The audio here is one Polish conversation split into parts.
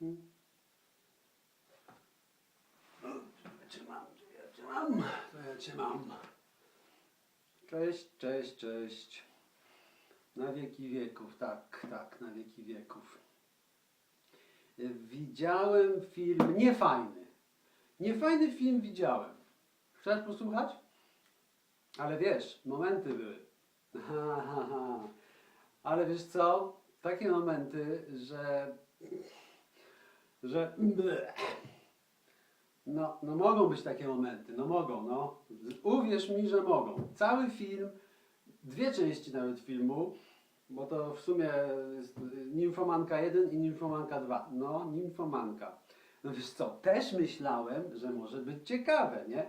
Ja cię mam, ja cię mam, to ja cię mam. Cześć, cześć, cześć. Na wieki wieków, tak, tak, na wieki wieków. Widziałem film niefajny. Niefajny film widziałem. Chcesz posłuchać? Ale wiesz, momenty były. Ha, ha, ha. Ale wiesz co? Takie momenty, że. Że. No, no mogą być takie momenty, no mogą, no. Uwierz mi, że mogą. Cały film, dwie części nawet filmu, bo to w sumie jest Nimfomanka 1 i Nimfomanka 2. No, Nimfomanka. No wiesz co, też myślałem, że może być ciekawe, nie?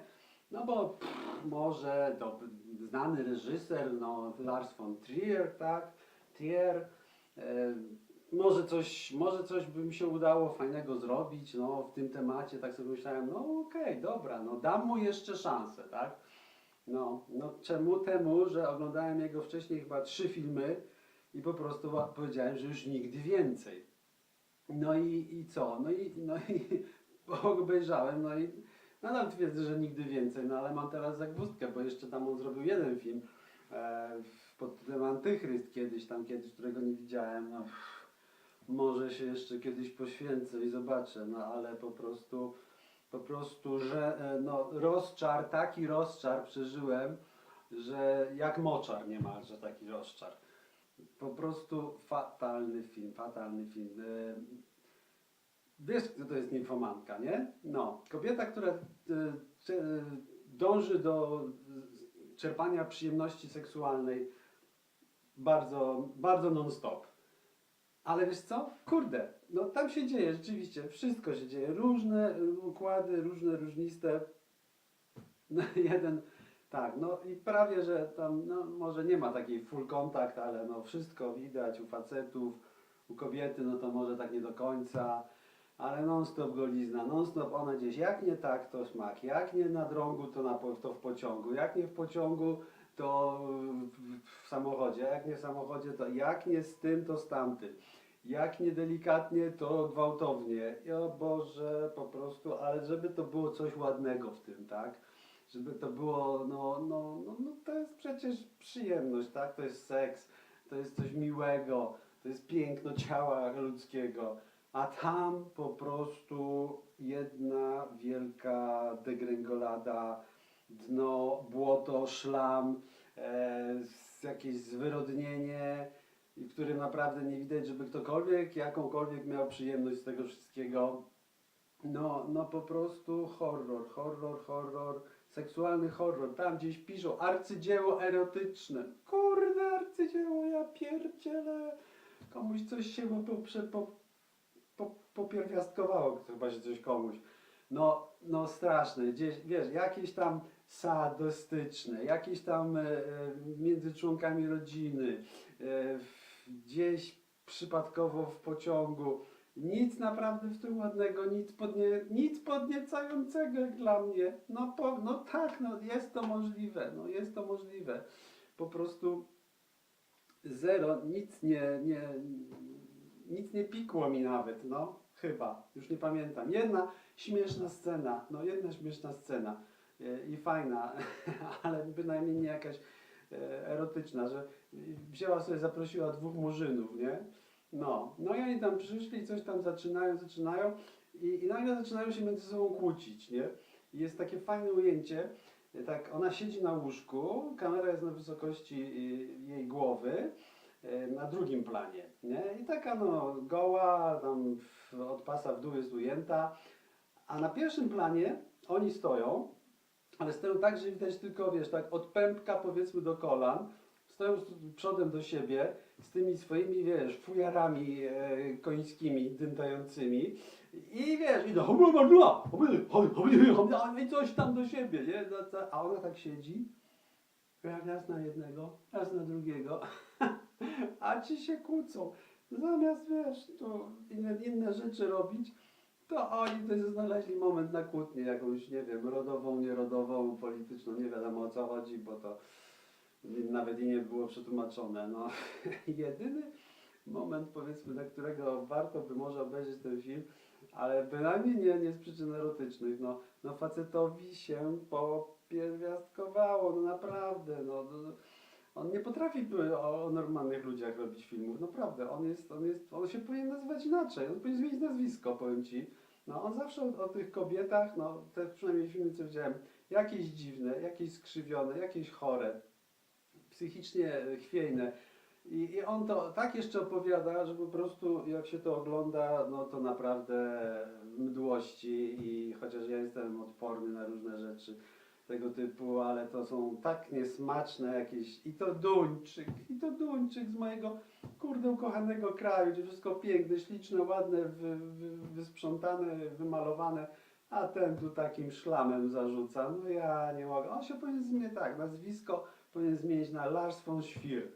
No bo pff, może to znany reżyser, no Lars von Trier, tak? Trier. Może coś, może coś by mi się udało fajnego zrobić, no w tym temacie, tak sobie myślałem, no okej, dobra, no dam mu jeszcze szansę, tak? No, no czemu temu, że oglądałem jego wcześniej chyba trzy filmy i po prostu powiedziałem, że już nigdy więcej. No i, i co? No i, no i obejrzałem, no i nadal twierdzę, że nigdy więcej, no ale mam teraz zagwózdkę, bo jeszcze tam on zrobił jeden film e, pod tytułem Antychryst kiedyś tam, kiedyś, którego nie widziałem, no może się jeszcze kiedyś poświęcę i zobaczę, no ale po prostu, po prostu, że e, no rozczar, taki rozczar przeżyłem, że jak moczar niemalże taki rozczar. Po prostu fatalny film, fatalny film. E, Wiesz, kto to jest nimfomanka, nie? No, kobieta, która e, dąży do czerpania przyjemności seksualnej bardzo, bardzo non-stop. Ale wiesz co? Kurde, no tam się dzieje rzeczywiście, wszystko się dzieje. Różne układy, różne, różniste. No, jeden, tak, no i prawie, że tam, no może nie ma takiej full kontakt, ale no wszystko widać u facetów, u kobiety, no to może tak nie do końca, ale non-stop golizna, non-stop ona gdzieś, jak nie tak, to smak, jak nie na drągu, to, na, to w pociągu, jak nie w pociągu, to w, samochodzie, jak nie w samochodzie, to jak nie z tym, to z tamtym. Jak nie delikatnie, to gwałtownie. I O Boże, po prostu, ale żeby to było coś ładnego w tym, tak? Żeby to było, no, no, no, no to jest przecież przyjemność, tak? To jest seks, to jest coś miłego, to jest piękno ciała ludzkiego. A tam po prostu jedna wielka degrengolada, dno, błoto, szlam, e, jakieś zwyrodnienie, i w którym naprawdę nie widać, żeby ktokolwiek, jakąkolwiek miał przyjemność z tego wszystkiego. No, no po prostu horror, horror, horror, seksualny horror. Tam gdzieś piszą arcydzieło erotyczne. Kurde, arcydzieło, ja pierdzielę. Komuś coś się po, popierwiastkowało, chyba się coś komuś. No, no straszne, gdzieś, wiesz, jakieś tam sadystyczne, jakieś tam e, e, między członkami rodziny, e, gdzieś przypadkowo w pociągu. Nic naprawdę w tym ładnego, nic, podnie, nic podniecającego dla mnie. No, po, no tak, no jest to możliwe, no jest to możliwe. Po prostu zero, nic nie, nie, nic nie pikło mi nawet, no chyba, już nie pamiętam. Jedna śmieszna scena, no jedna śmieszna scena e, i fajna, ale bynajmniej nie jakaś e, erotyczna, że wzięła sobie, zaprosiła dwóch murzynów, nie? No, no i oni tam przyszli, coś tam zaczynają, zaczynają i, i nagle zaczynają się między sobą kłócić, nie? I jest takie fajne ujęcie, tak, ona siedzi na łóżku, kamera jest na wysokości e, jej głowy, na drugim planie, nie? I taka no goła, tam od pasa w dół jest ujęta, a na pierwszym planie oni stoją, ale stoją tak, że widać tylko, wiesz, tak od pępka powiedzmy do kolan, stoją przodem do siebie z tymi swoimi, wiesz, fujarami e, końskimi, dymtającymi i wiesz, i no, i coś tam do siebie, nie? No, A ona tak siedzi, raz na jednego, raz na drugiego, a ci się kłócą. Zamiast, wiesz, tu inne, rzeczy robić, to oni też znaleźli moment na kłótnię, jakąś, nie wiem, rodową, nierodową, polityczną, nie wiadomo o co chodzi, bo to nawet i nie było przetłumaczone. No, jedyny moment powiedzmy, dla którego warto by może obejrzeć ten film, ale bynajmniej nie, nie z przyczyn erotycznych. No, no facetowi się popierwiastkowało, no naprawdę. No, no, on nie potrafi o, o normalnych ludziach robić filmów, naprawdę. On jest, on jest, on się powinien nazywać inaczej, on powinien zmienić nazwisko, powiem ci. No, on zawsze o, o tych kobietach, no te przynajmniej filmy, co widziałem, jakieś dziwne, jakieś skrzywione, jakieś chore, psychicznie chwiejne. I, I on to tak jeszcze opowiada, że po prostu jak się to ogląda, no to naprawdę mdłości i chociaż ja jestem odporny na różne rzeczy tego typu, ale to są tak niesmaczne jakieś i to Duńczyk, i to Duńczyk z mojego kurde ukochanego kraju, gdzie wszystko piękne, śliczne, ładne, wy, wy, wysprzątane, wymalowane, a ten tu takim szlamem zarzuca. No ja nie mogę. On się powinien zmienić tak, nazwisko powinien zmienić na Lars von Schwier.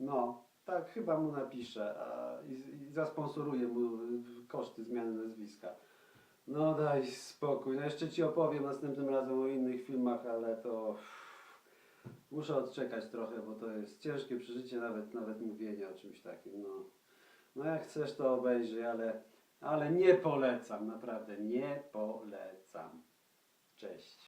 No, tak chyba mu napiszę a, i, i zasponsoruję mu koszty zmiany nazwiska. No daj spokój. No jeszcze ci opowiem następnym razem o innych filmach, ale to muszę odczekać trochę, bo to jest ciężkie przeżycie nawet nawet mówienie o czymś takim. No, no jak chcesz to obejrzyj, ale, ale nie polecam, naprawdę nie polecam. Cześć.